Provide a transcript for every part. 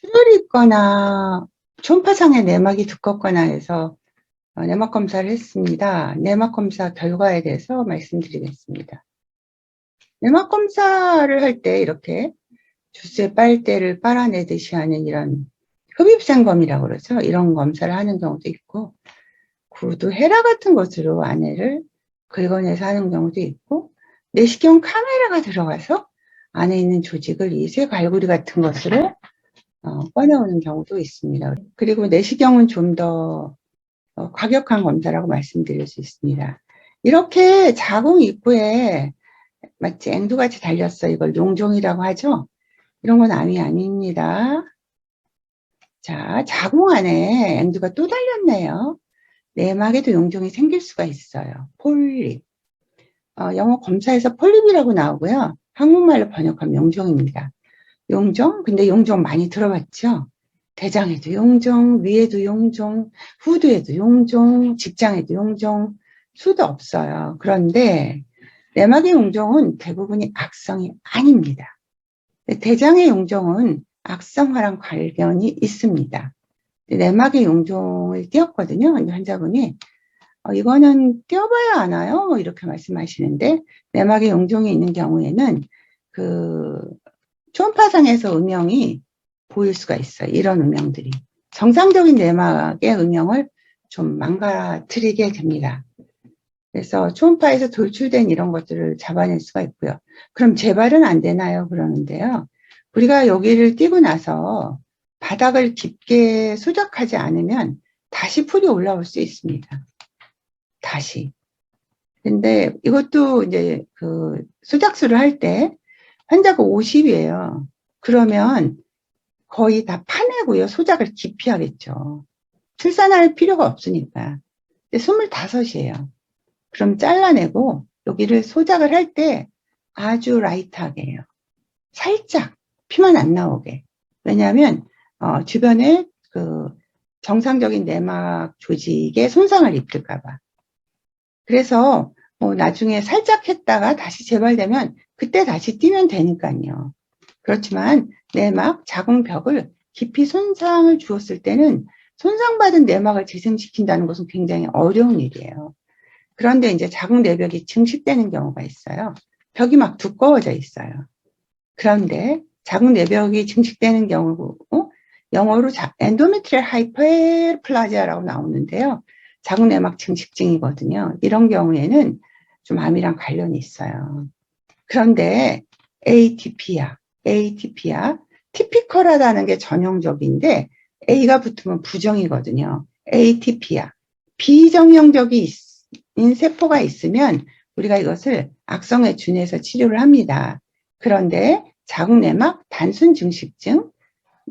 출혈이 있거나 초음파상의 내막이 두껍거나 해서 어, 내막 검사를 했습니다. 내막 검사 결과에 대해서 말씀드리겠습니다. 내막 검사를 할 때 이렇게 주스의 빨대를 빨아내듯이 하는 이런 흡입생검이라고 그러죠. 이런 검사를 하는 경우도 있고 구두 헤라 같은 것으로 안에를 긁어내서 하는 경우도 있고 내시경 카메라가 들어가서 안에 있는 조직을 이 쇠갈고리 같은 것으로 어, 꺼내오는 경우도 있습니다. 그리고 내시경은 좀더 어, 과격한 검사라고 말씀드릴 수 있습니다. 이렇게 자궁 입구에 마치 앵두같이 달렸어. 이걸 용종이라고 하죠. 이런 건 암이 아닙니다. 자, 자궁 안에 앵두가 또 달렸네요. 내막에도 용종이 생길 수가 있어요. 폴립. 어, 영어 검사에서 폴립이라고 나오고요. 한국말로 번역하면 용종입니다. 용종? 근데 용종 많이 들어봤죠? 대장에도 용종, 위에도 용종, 후두에도 용종, 직장에도 용종, 수도 없어요. 그런데 내막의 용종은 대부분이 악성이 아닙니다. 대장의 용종은 악성화랑 관련이 있습니다. 내막의 용종을 띄었거든요. 환자분이 어, 이거는 띄어봐야 아나요? 뭐 이렇게 말씀하시는데 내막의 용종이 있는 경우에는 그 초음파상에서 음영이 보일 수가 있어요. 이런 음영들이. 정상적인 내막의 음영을 좀 망가뜨리게 됩니다. 그래서 초음파에서 돌출된 이런 것들을 잡아낼 수가 있고요. 그럼 재발은 안 되나요? 그러는데요. 우리가 여기를 띄고 나서 바닥을 깊게 수작하지 않으면 다시 풀이 올라올 수 있습니다. 다시. 근데 이것도 이제 그 수작술을 할 때 환자가 50이에요. 그러면 거의 다 파내고요. 소작을 깊이 하겠죠. 출산할 필요가 없으니까. 25이에요. 그럼 잘라내고 여기를 소작을 할 때 아주 라이트하게 해요. 살짝 피만 안 나오게. 왜냐하면 어, 주변에 그 정상적인 내막 조직에 손상을 입힐까 봐. 그래서 뭐 나중에 살짝 했다가 다시 재발되면 그때 다시 뛰면 되니까요. 그렇지만 내막 자궁벽을 깊이 손상을 주었을 때는 손상받은 내막을 재생시킨다는 것은 굉장히 어려운 일이에요. 그런데 이제 자궁 내벽이 증식되는 경우가 있어요. 벽이 막 두꺼워져 있어요. 그런데 자궁 내벽이 증식되는 경우, 어? 영어로 엔도메트리얼 하이퍼플라지아라고 나오는데요. 자궁 내막 증식증이거든요. 이런 경우에는 좀 암이랑 관련이 있어요. 그런데 ATP야, ATP야, 티피컬하다는 게 전형적인데 A가 붙으면 부정이거든요. ATP야. 비정형적인 세포가 있으면 우리가 이것을 악성에 준해서 치료를 합니다. 그런데 자궁내막 단순 증식증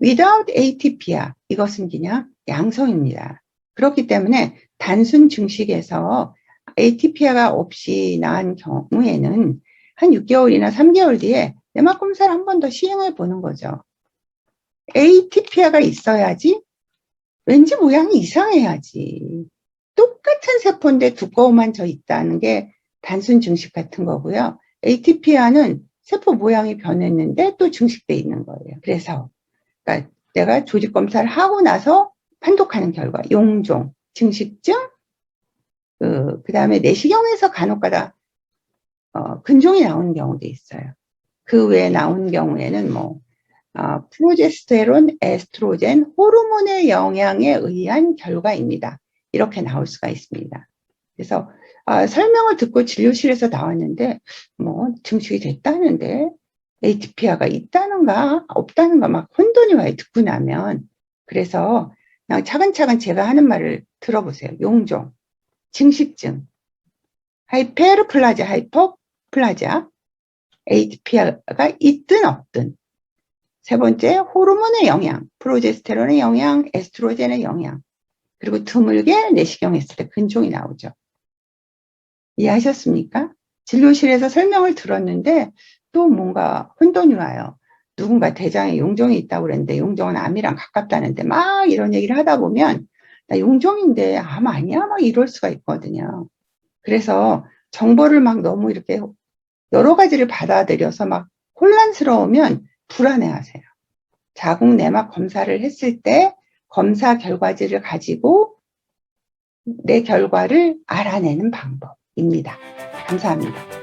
without ATP야 이것은 그냥 양성입니다. 그렇기 때문에 단순 증식에서 ATP가 없이 나은 경우에는 한 6개월이나 3개월 뒤에 내막 검사를 한 번 더 시행해 보는 거죠. ATP가 있어야지 왠지 모양이 이상해야지. 똑같은 세포인데 두꺼움만 져 있다는 게 단순 증식 같은 거고요. ATP아는 세포 모양이 변했는데 또 증식돼 있는 거예요. 그래서 그러니까 내가 조직 검사를 하고 나서 판독하는 결과 용종, 증식증, 그, 그 다음에 내시경에서 간혹가다 어, 근종이 나오는 경우도 있어요. 그 외에 나오는 경우에는 뭐 어, 프로제스테론, 에스트로겐, 호르몬의 영향에 의한 결과입니다. 이렇게 나올 수가 있습니다. 그래서 아, 설명을 듣고 진료실에서 나왔는데 뭐 증식이 됐다는데 ATP아가 있다는가 없다는가 막 혼돈이 와요. 듣고 나면 그래서 그냥 차근차근 제가 하는 말을 들어보세요. 용종, 증식증, 하이페르플라자, 하이퍼 플라자, ATP가 있든 없든 세 번째 호르몬의 영향, 프로제스테론의 영향, 에스트로겐의 영향 그리고 드물게 내시경 했을 때 근종이 나오죠. 이해하셨습니까? 진료실에서 설명을 들었는데 또 뭔가 혼돈이 와요. 누군가 대장에 용종이 있다고 그랬는데 용종은 암이랑 가깝다는데 막 이런 얘기를 하다 보면 나 용종인데 암 아니야? 막 이럴 수가 있거든요. 그래서 정보를 막 너무 이렇게 여러 가지를 받아들여서 막 혼란스러우면 불안해 하세요. 자궁 내막 검사를 했을 때 검사 결과지를 가지고 내 결과를 알아내는 방법입니다. 감사합니다.